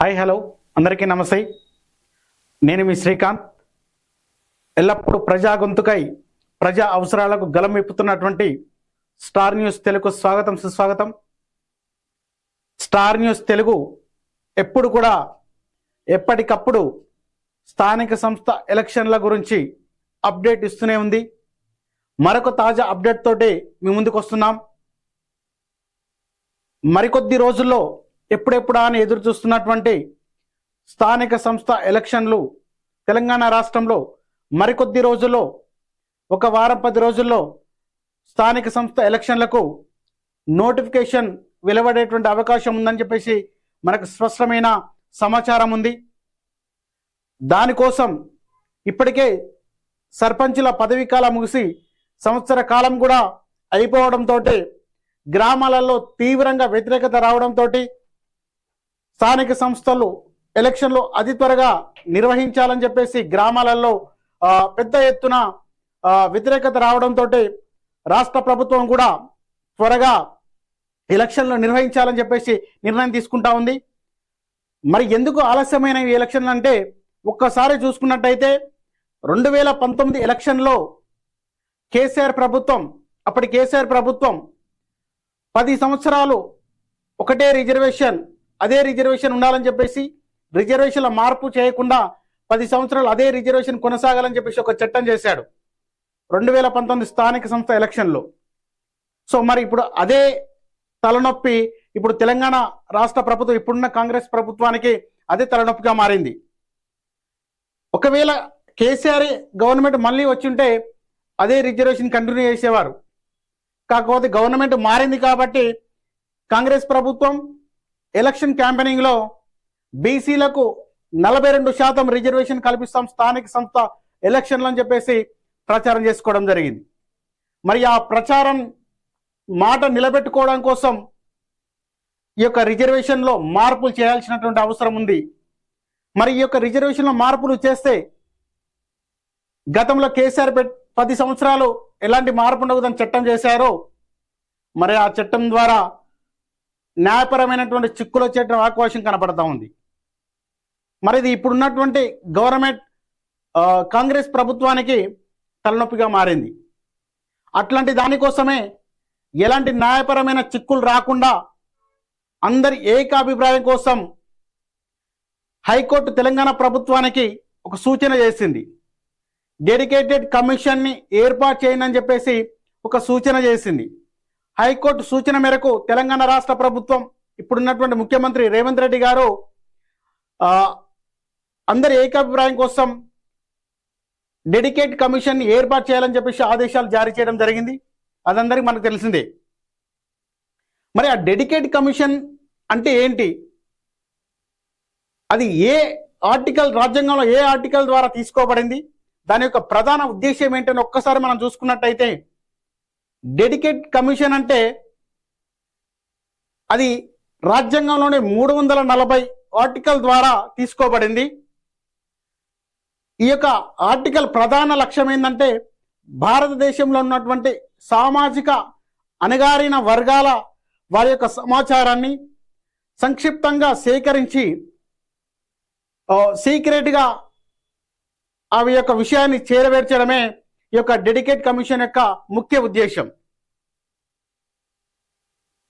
Hi hello అందరికీ నమస్తే. నేను మీ శ్రీకాంత్. ఎల్లప్పుడూ ప్రజా గొంతుకై ప్రజా అవసరాలకు గలం విప్పుతున్నటువంటి స్టార్ న్యూస్ తెలుగు స్వాగతం సుస్వాగతం. స్టార్ న్యూస్ తెలుగు ఎప్పుడు కూడా ఎప్పటికప్పుడు స్థానిక సంస్థ ఎలక్షన్ల గురించి అప్డేట్ ఇస్తూనే ఉంది. మరొక తాజా అప్డేట్ తోటి మీ ముందుకు వస్తున్నాం మరికొద్ది రోజుల్లో ఎప్పుడెప్పుడా అని ఎదురు చూస్తున్నటువంటి స్థానిక సంస్థ ఎలక్షన్లు తెలంగాణ రాష్ట్రంలో మరికొద్ది రోజుల్లో ఒక వారం పది రోజుల్లో స్థానిక సంస్థ ఎలక్షన్లకు నోటిఫికేషన్ వెలువడేటువంటి అవకాశం ఉందని చెప్పేసి మనకు స్పష్టమైన సమాచారం ఉంది. దానికోసం ఇప్పటికే సర్పంచుల పదవీ కాలం ముగిసి సంవత్సర కాలం కూడా అయిపోవడంతో గ్రామాలలో తీవ్రంగా వ్యతిరేకత రావడంతో స్థానిక సంస్థలు ఎలక్షన్లు అతి త్వరగా నిర్వహించాలని చెప్పేసి గ్రామాలలో పెద్ద ఎత్తున వ్యతిరేకత రావడంతో రాష్ట్ర ప్రభుత్వం కూడా త్వరగా ఎలక్షన్లు నిర్వహించాలని చెప్పేసి నిర్ణయం తీసుకుంటా ఉంది. మరి ఎందుకు ఆలస్యమైన ఈ ఎలక్షన్లు అంటే ఒక్కసారి చూసుకున్నట్టయితే రెండు వేల పంతొమ్మిది ఎలక్షన్లో కేసీఆర్ ప్రభుత్వం అప్పటి కేసీఆర్ ప్రభుత్వం పది సంవత్సరాలు ఒకటే రిజర్వేషన్ అదే రిజర్వేషన్ ఉండాలని చెప్పేసి రిజర్వేషన్ల మార్పు చేయకుండా పది సంవత్సరాలు అదే రిజర్వేషన్ కొనసాగాలని చెప్పేసి ఒక చట్టం చేశాడు. రెండు వేల పంతొమ్మిది స్థానిక సంస్థ ఎలక్షన్లో. సో మరి ఇప్పుడు అదే తలనొప్పి ఇప్పుడు తెలంగాణ రాష్ట్ర ప్రభుత్వం ఇప్పుడున్న కాంగ్రెస్ ప్రభుత్వానికి అదే తలనొప్పిగా మారింది. ఒకవేళ కేసీఆర్ గవర్నమెంట్ మళ్ళీ వచ్చి ఉంటే అదే రిజర్వేషన్ కంటిన్యూ చేసేవారు. కాకపోతే గవర్నమెంట్ మారింది కాబట్టి కాంగ్రెస్ ప్రభుత్వం ఎలక్షన్ క్యాంపెయినింగ్లో బీసీలకు నలభై రెండు శాతం రిజర్వేషన్ కల్పిస్తాం స్థానిక సంస్థ ఎలక్షన్లు అని చెప్పేసి ప్రచారం చేసుకోవడం జరిగింది. మరి ఆ ప్రచారం మాట నిలబెట్టుకోవడం కోసం ఈ యొక్క రిజర్వేషన్లో మార్పులు చేయాల్సినటువంటి అవసరం ఉంది. మరి ఈ యొక్క రిజర్వేషన్లో మార్పులు చేస్తే గతంలో కేసీఆర్ పది సంవత్సరాలు ఎలాంటి మార్పు ఉండకూడదని చట్టం చేశారో మరి ఆ చట్టం ద్వారా న్యాయపరమైనటువంటి చిక్కులు వచ్చేటువంటి అవకాశం కనపడతా ఉంది. మరి ఇది ఇప్పుడున్నటువంటి గవర్నమెంట్ కాంగ్రెస్ ప్రభుత్వానికి తలనొప్పిగా మారింది. అట్లాంటి దానికోసమే ఎలాంటి న్యాయపరమైన చిక్కులు రాకుండా అందరి ఏకాభిప్రాయం కోసం హైకోర్టు తెలంగాణ ప్రభుత్వానికి ఒక సూచన చేసింది. డెడికేటెడ్ కమిషన్ని ఏర్పాటు చేయండి అని చెప్పేసి ఒక సూచన చేసింది. హైకోర్టు సూచన మేరకు తెలంగాణ రాష్ట్ర ప్రభుత్వం ఇప్పుడున్నటువంటి ముఖ్యమంత్రి రేవంత్ రెడ్డి గారు అందరి ఏకాభిప్రాయం కోసం డెడికేట్ కమిషన్ ఏర్పాటు చేయాలని చెప్పేసి ఆదేశాలు జారీ చేయడం జరిగింది. అదందరికీ మనకు తెలిసిందే. మరి ఆ డెడికేట్ కమిషన్ అంటే ఏంటి? అది ఏ ఆర్టికల్ రాజ్యాంగంలో ఏ ఆర్టికల్ ద్వారా తీసుకోబడింది? దాని యొక్క ప్రధాన ఉద్దేశం ఏంటని ఒక్కసారి మనం చూసుకున్నట్టయితే డెడికేట్ కమిషన్ అంటే అది రాజ్యాంగంలోని మూడు వందల నలభై ఆర్టికల్ ద్వారా తీసుకోబడింది. ఈ యొక్క ఆర్టికల్ ప్రధాన లక్ష్యం ఏంటంటే భారతదేశంలో ఉన్నటువంటి సామాజిక అణగారిన వర్గాల వారి యొక్క సమాచారాన్ని సంక్షిప్తంగా సేకరించి సీక్రెట్గా అవి యొక్క విషయాన్ని చేరవేర్చడమే ఈ యొక్క డెడికేట్ కమిషన్ యొక్క ముఖ్య ఉద్దేశం.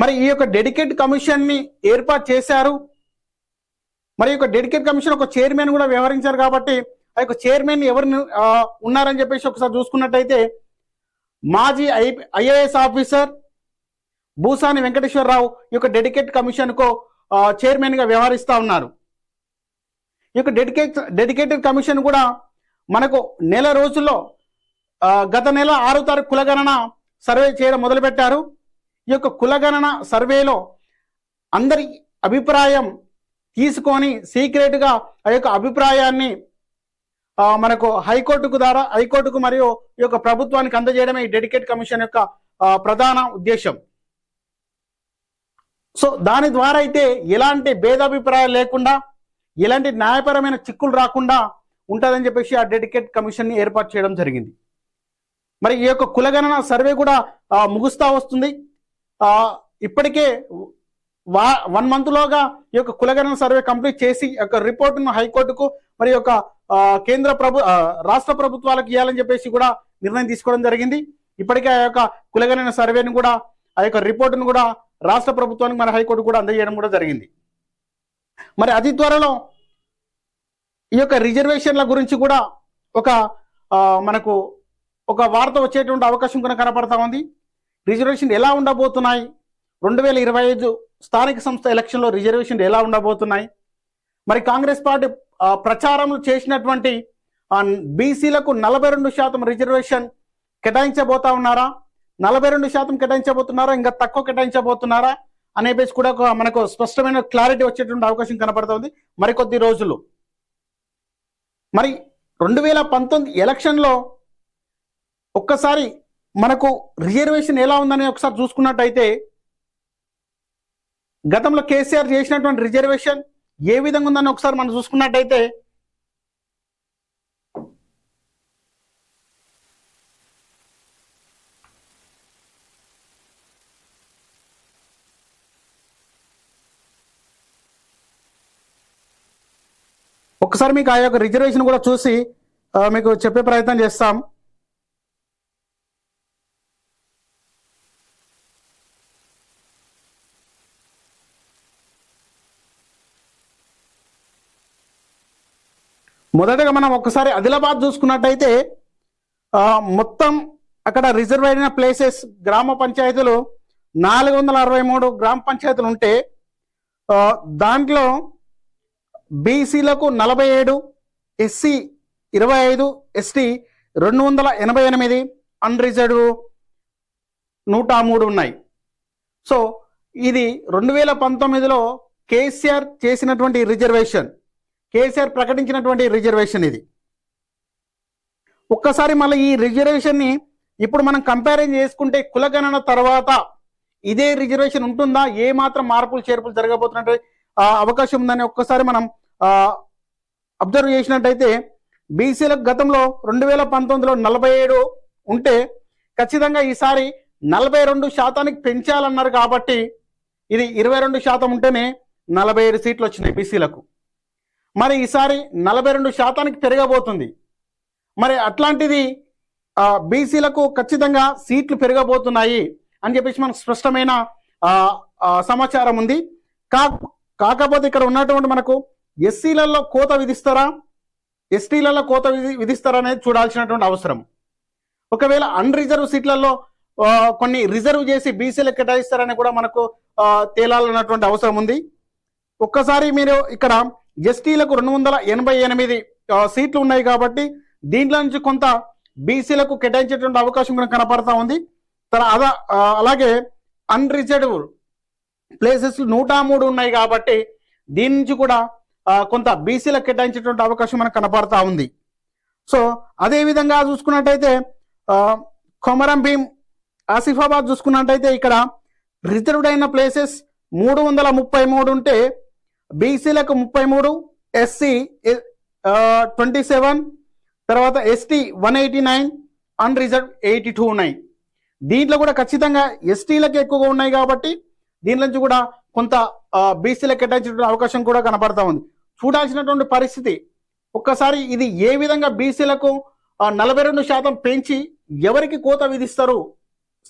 మరి ఈ యొక్క డెడికేట్ కమిషన్ని ఏర్పాటు చేశారు. మరి యొక్క డెడికేట్ కమిషన్ ఒక చైర్మన్ కూడా వ్యవహరించారు కాబట్టి ఆ యొక్క చైర్మన్ ఎవరు ఉన్నారని చెప్పేసి ఒకసారి చూసుకున్నట్టయితే మాజీ I IAS officer Bhusani Venkateswara Rao ఈ యొక్క డెడికేట్ కమిషన్కు చైర్మన్గా వ్యవహరిస్తా ఉన్నారు. ఈ యొక్క డెడికేట్ డెడికేటెడ్ కమిషన్ కూడా మనకు నెల రోజుల్లో గత నెల ఆరో తారీఖు కులగణన సర్వే చేయడం మొదలుపెట్టారు. ఈ యొక్క కులగణన సర్వేలో అందరి అభిప్రాయం తీసుకొని సీక్రెట్గా ఆ యొక్క అభిప్రాయాన్ని మనకు హైకోర్టుకు ద్వారా హైకోర్టుకు మరియు ఈ యొక్క ప్రభుత్వానికి అందజేయడమే ఈ డెడికేట్ కమిషన్ యొక్క ప్రధాన ఉద్దేశం. సో దాని ద్వారా అయితే ఎలాంటి భేదాభిప్రాయాలు లేకుండా ఎలాంటి న్యాయపరమైన చిక్కులు రాకుండా ఉంటుందని చెప్పేసి ఆ డెడికేట్ కమిషన్ని ఏర్పాటు చేయడం జరిగింది. మరి ఈ యొక్క కులగణన సర్వే కూడా ముగుస్తా వస్తుంది. ఇప్పటికే వా వన్ మంత్లోగా ఈ యొక్క కులగణన సర్వే కంప్లీట్ చేసి యొక్క రిపోర్టును హైకోర్టుకు మరి యొక్క కేంద్ర ప్రభు రాష్ట్ర ప్రభుత్వాలకు ఇవ్వాలని చెప్పేసి కూడా నిర్ణయం తీసుకోవడం జరిగింది. ఇప్పటికే ఆ యొక్క కులగణన సర్వేను కూడా ఆ యొక్క రిపోర్టును కూడా రాష్ట్ర ప్రభుత్వానికి మన హైకోర్టు కూడా అందజేయడం కూడా జరిగింది. మరి అతి త్వరలో ఈ యొక్క రిజర్వేషన్ల గురించి కూడా ఒక మనకు ఒక వార్త వచ్చేటువంటి అవకాశం కూడా కనపడతా ఉంది. రిజర్వేషన్ ఎలా ఉండబోతున్నాయి? రెండు వేల ఇరవై ఐదు స్థానిక సంస్థ ఎలక్షన్లో రిజర్వేషన్ ఎలా ఉండబోతున్నాయి? మరి కాంగ్రెస్ పార్టీ ప్రచారం చేసినటువంటి బీసీలకు నలభై రెండు శాతం రిజర్వేషన్ కేటాయించబోతా ఉన్నారా? నలభై రెండు శాతం కేటాయించబోతున్నారా? ఇంకా తక్కువ కేటాయించబోతున్నారా? అనే బేస్ కూడా ఒక మనకు స్పష్టమైన క్లారిటీ వచ్చేటువంటి అవకాశం కనపడుతుంది మరికొద్ది రోజులు. మరి రెండు వేల పంతొమ్మిది ఎలక్షన్లో ఒక్కసారి మనకు రిజర్వేషన్ ఎలా ఉందని ఒకసారి చూసుకున్నట్టయితే గతంలో కేసీఆర్ చేసినటువంటి రిజర్వేషన్ ఏ విధంగా ఉందని ఒకసారి మనం చూసుకున్నట్టయితే ఒకసారి మీకు ఆ యొక్క రిజర్వేషన్ కూడా చూసి మీకు చెప్పే ప్రయత్నం చేస్తాం. మొదటగా మనం ఒకసారి ఆదిలాబాద్ చూసుకున్నట్టయితే మొత్తం అక్కడ రిజర్వ్ అయిన ప్లేసెస్ గ్రామ పంచాయతీలు నాలుగు వందల అరవై మూడు గ్రామ పంచాయతీలు ఉంటే దాంట్లో బీసీలకు నలభై ఏడు ఎస్సీ ఇరవై ఐదు ఎస్టీ రెండు వందల ఎనభై ఎనిమిది అన్రిజర్వ్ నూట మూడు ఉన్నాయి. సో ఇది రెండు వేల పంతొమ్మిదిలో కేసీఆర్ చేసినటువంటి రిజర్వేషన్. కేసీఆర్ ప్రకటించినటువంటి రిజర్వేషన్ ఇది. ఒక్కసారి మళ్ళీ ఈ రిజర్వేషన్ని ఇప్పుడు మనం కంపారిజన్ చేసుకుంటే కులగణన తర్వాత ఇదే రిజర్వేషన్ ఉంటుందా? ఏ మాత్రం మార్పులు చేర్పులు జరగబోతున్నట్టు అవకాశం ఉందని ఒక్కసారి మనం అబ్జర్వ్ చేసినట్టయితే బీసీలకు గతంలో రెండు వేల పంతొమ్మిదిలో నలభై ఏడు ఉంటే ఖచ్చితంగా ఈసారి నలభై రెండు శాతానికి పెంచాలన్నారు కాబట్టి ఇది ఇరవై రెండు శాతం ఉంటేనే నలభై ఏడు సీట్లు వచ్చినాయి బీసీలకు. మరి ఈసారి నలభై రెండు శాతానికి పెరగబోతుంది. మరి అట్లాంటిది బీసీలకు ఖచ్చితంగా సీట్లు పెరగబోతున్నాయి అని చెప్పేసి మనకు స్పష్టమైన సమాచారం ఉంది. కా కాకపోతే ఇక్కడ ఉన్నటువంటి మనకు ఎస్సీలలో కోత విధిస్తారా? ఎస్టీలలో కోత విధి విధిస్తారా అనేది చూడాల్సినటువంటి అవసరం. ఒకవేళ అన్ రిజర్వ్ సీట్లలో కొన్ని రిజర్వ్ చేసి బీసీలకు కేటాయిస్తారని కూడా మనకు తేలాలన్నటువంటి అవసరం ఉంది. ఒక్కసారి మీరు ఇక్కడ ఎస్టీలకు రెండు వందల ఎనభై ఎనిమిది సీట్లు ఉన్నాయి కాబట్టి దీంట్లో నుంచి కొంత బీసీలకు కేటాయించేటువంటి అవకాశం కూడా కనపడతా ఉంది. తర అదా అలాగే అన్రిజర్వ్డ్ ప్లేసెస్ నూట మూడు ఉన్నాయి కాబట్టి దీని నుంచి కూడా కొంత బీసీలకు కేటాయించేటువంటి అవకాశం మనకు కనపడతా ఉంది. సో అదే విధంగా చూసుకున్నట్టయితే కొమరం భీం ఆసిఫాబాద్ చూసుకున్నట్టయితే ఇక్కడ రిజర్వ్డ్ అయిన ప్లేసెస్ మూడు వందల ముప్పై మూడు ఉంటే బీసీలకు ముప్పై మూడు ఎస్సీ ట్వంటీ సెవెన్ తర్వాత ST one eighty nine unreserved eighty two ఉన్నాయి. దీంట్లో కూడా ఖచ్చితంగా ఎస్టీలకు ఎక్కువగా ఉన్నాయి కాబట్టి దీని నుంచి కూడా కొంత బీసీలకు కేటాయించిన అవకాశం కూడా కనబడతా ఉంది. చూడాల్సినటువంటి పరిస్థితి ఒక్కసారి ఇది ఏ విధంగా బీసీలకు నలభై రెండు శాతం పెంచి ఎవరికి కోత విధిస్తారు?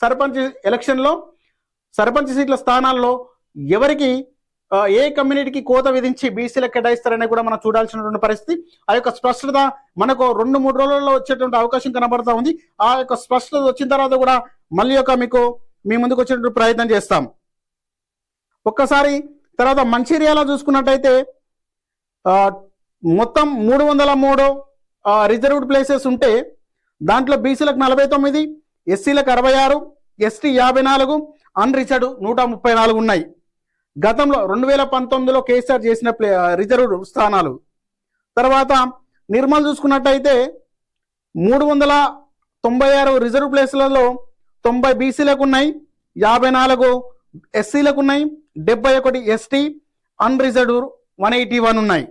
సర్పంచ్ ఎలక్షన్లో సర్పంచ్ సీట్ల స్థానాల్లో ఎవరికి ఏ కమ్యూనిటీకి కోత విధించి బీసీలకు కేటాయిస్తారనే కూడా మనం చూడాల్సినటువంటి పరిస్థితి. ఆ యొక్క స్పష్టత మనకు రెండు మూడు రోజుల్లో వచ్చేటువంటి అవకాశం కనబడతా ఉంది. ఆ యొక్క స్పష్టత వచ్చిన తర్వాత కూడా మళ్ళీ ఒక మీకు మీ ముందుకు వచ్చేటువంటి ప్రయత్నం చేస్తాం. ఒక్కసారి తర్వాత మంచిర్యాల చూసుకున్నట్టయితే మొత్తం మూడు వందల మూడు రిజర్వ్డ్ ప్లేసెస్ ఉంటే దాంట్లో బీసీలకు నలభై తొమ్మిది ఎస్సీలకు అరవై ఆరు ఎస్టీ యాభై నాలుగు అన్రిచర్డ్ నూట ముప్పై నాలుగు ఉన్నాయి. గతంలో రెండు వేల పంతొమ్మిదిలో కేసీఆర్ చేసిన ప్లే రిజర్వ్ స్థానాలు. తర్వాత నిర్మల్ చూసుకున్నట్టయితే మూడు వందల తొంభై ఆరు రిజర్వ్ ప్లేసులలో తొంభై బీసీలకు ఉన్నాయి యాభై నాలుగు ఎస్సీలకు ఉన్నాయి డెబ్బై ఒకటి ST unreserved one eighty one ఉన్నాయి.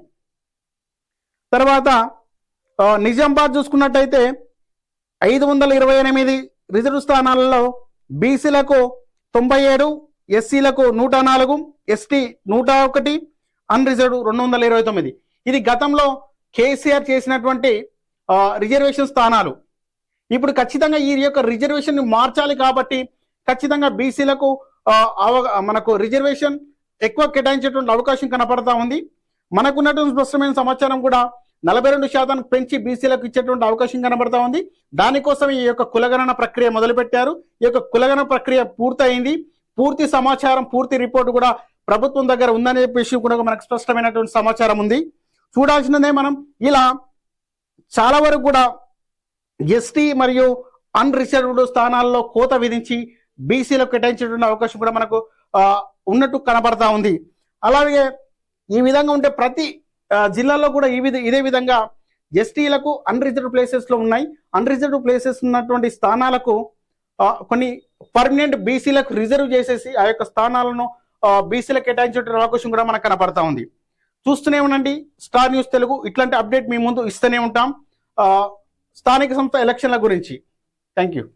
తర్వాత నిజామాబాద్ చూసుకున్నట్టయితే ఐదు వందల ఇరవై ఎనిమిది రిజర్వ్ స్థానాలలో బీసీలకు తొంభై ఏడు ఎస్సీలకు నూట నాలుగు ఎస్టీ నూట ఒకటి అన్రిజర్వ్డ్ రెండు వందల ఇరవై తొమ్మిది. ఇది గతంలో కేసీఆర్ చేసినటువంటి రిజర్వేషన్ స్థానాలు. ఇప్పుడు ఖచ్చితంగా ఈ యొక్క రిజర్వేషన్ మార్చాలి కాబట్టి ఖచ్చితంగా బీసీలకు మనకు రిజర్వేషన్ ఎక్కువ కేటాయించేటువంటి అవకాశం కనపడతా ఉంది. మనకున్నటువంటి స్పష్టమైన సమాచారం కూడా నలభై రెండు శాతం పెంచి బీసీలకు ఇచ్చేటువంటి అవకాశం కనబడతా ఉంది. దానికోసం ఈ యొక్క కులగణన ప్రక్రియ మొదలుపెట్టారు. ఈ యొక్క కులగణన ప్రక్రియ పూర్తయింది. పూర్తి సమాచారం పూర్తి రిపోర్ట్ కూడా ప్రభుత్వం దగ్గర ఉందనే చెప్పేసి కూడా మనకు స్పష్టమైనటువంటి సమాచారం ఉంది. చూడాల్సినదే మనం ఇలా చాలా వరకు కూడా ఎస్టీ మరియు అన్రిజర్వ్డ్ స్థానాల్లో కోత విధించి బీసీలకు కేటాయించేటువంటి అవకాశం కూడా మనకు ఉన్నట్టు కనబడతా ఉంది. అలాగే ఈ విధంగా ఉంటే ప్రతి జిల్లాలో కూడా ఈ విధ ఇదే విధంగా ఎస్టీలకు అన్రిజర్వ్డ్ ప్లేసెస్లో ఉన్నాయి. అన్రిజర్వ్డ్ ప్లేసెస్ ఉన్నటువంటి స్థానాలకు కొన్ని పర్మనెంట్ బీసీలకు రిజర్వ్ చేసేసి ఆ యొక్క స్థానాలను బీసీలకు కేటాయించేటువంటి అవకాశం కూడా మనకు కనపడతా ఉంది. చూస్తూనే ఉండండి. Star News Telugu. ఇట్లాంటి అప్డేట్ మీ ముందు ఇస్తూనే ఉంటాం. ఆ, స్థానిక సంస్థ ఎలక్షన్ల గురించి. Thank you